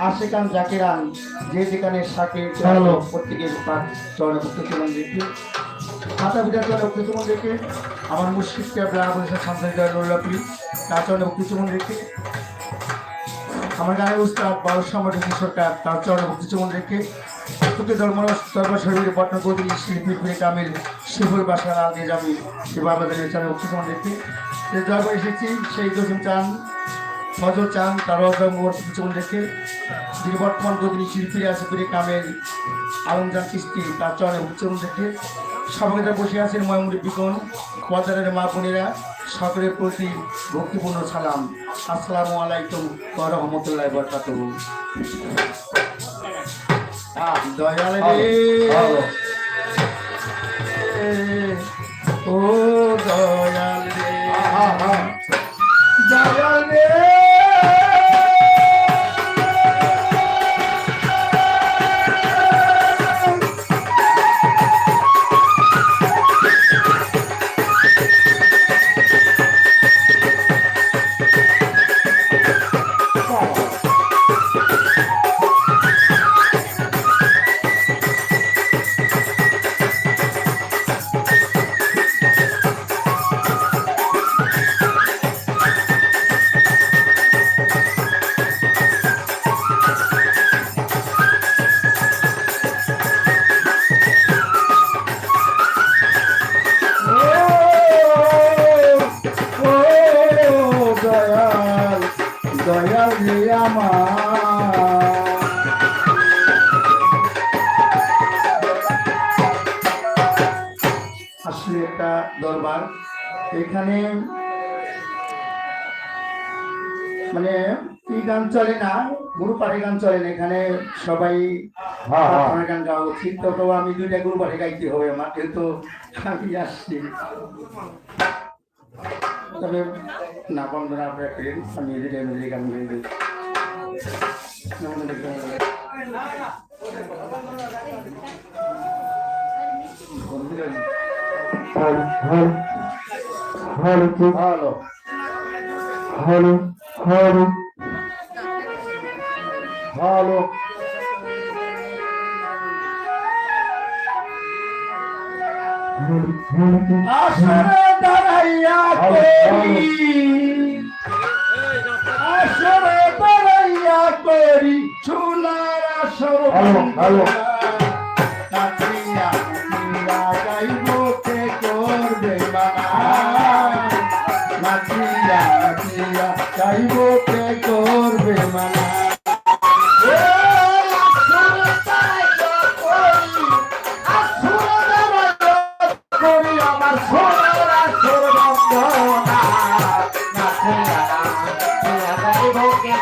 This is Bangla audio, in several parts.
আশেকান জাকিরান যে যেখানে সাকে প্রত্যেকের পাক চরণে ভক্ত চরণ রেখে মাতা পিতার চরণে ভক্ত চরণ রেখে আমার মুর্শিদকে আপনারা বলেছেন শান্তি নুরুল্লাপি তার চরণে ভক্তি চরণ রেখে আমার গানের উস্তাদ বারো সম্রাট সরকার তার চরণে ভক্তি চরণ রেখে প্রত্যেক ধর্ম দরবার শরীরে পটনা শিল্পী ফিরে কামিল শিবুর বাসার আগে যাবি সে বাবাদের চরণে ভক্তি চরণ রেখে যে দরবার এসেছি সেই জসিম চান ফজল চান তার অজয় মোহর পিছন রেখে যিনি বর্তমান গদিনী শিল্পী আছে ফিরে কামেল আলমজান কিস্তি তার চরণে উচ্চারণ রেখে সবাইরা বসে আছেন ময়মুরি বিকন পর্দারের মা বোনেরা সকলের প্রতি ভক্তিপূর্ণ সালাম। আসসালামু আলাইকুম রাহমাতুল্লাহি আহ, দয়াল রে। ও দয়াল। এখানে মানে কি গান চলে না? গুরু পাঠে গান চলে না এখানে? সবাই হ্যাঁ, হ্যাঁ। প্রার্থনার গান গাওয়া উচিত তো আমি দুইটা গুরু পাঠে গাইতে হবে আমার কিন্তু আমি আসছি। তবে না বন্ধুরা আপনারা করেন আমি নিজের নিজের গান গেয়ে দিই ভালো ভালো ভালো ভালো আসরে দাঁড়াইয়া করি আসরে দাঁড়াইয়া করি সোনার আসর ভালো, ভালো। নাচিয়া গাইব কে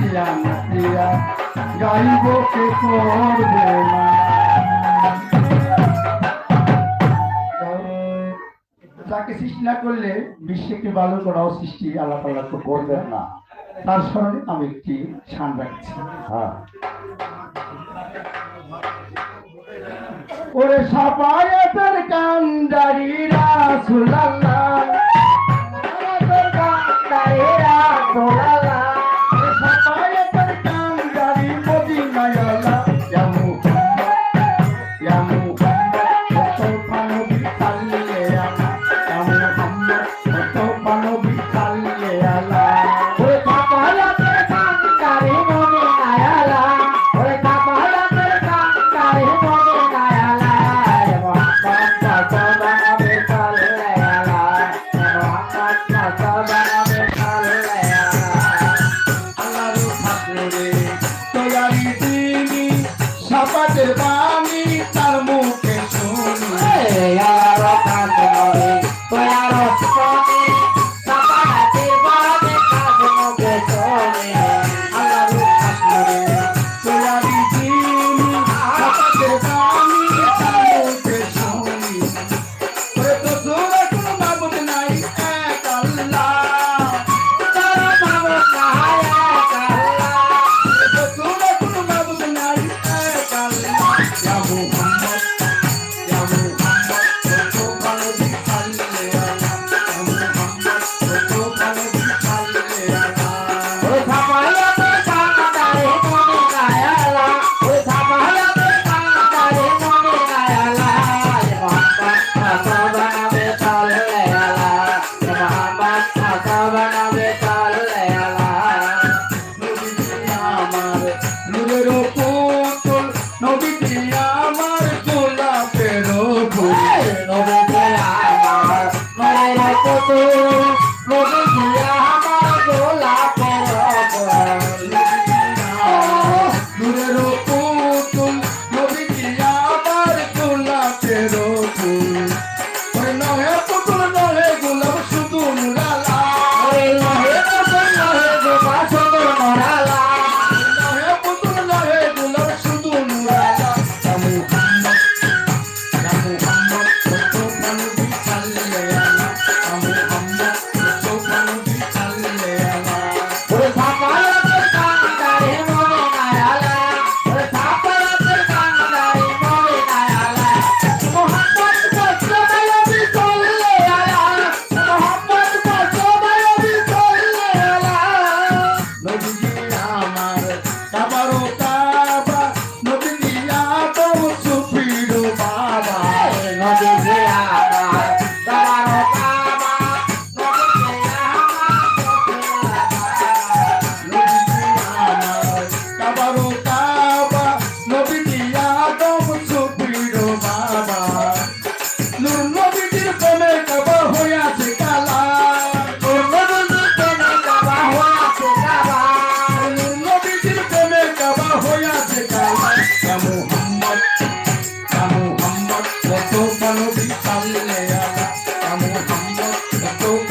দিলাম গাইব কে করবে তাকে সৃষ্টি না করলে বিশ্বকে ভালো করাও সৃষ্টি আল্লাহ তো করবেন না। তার স্মরণে আমি একটি সান রাখছি। হ্যাঁ। ওরে সাপায়াতের কান্দারি রাসুলাল্লাহ। কান্দারি রাসুলাল্লাহ। I'm c'est le pas. Música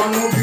tá no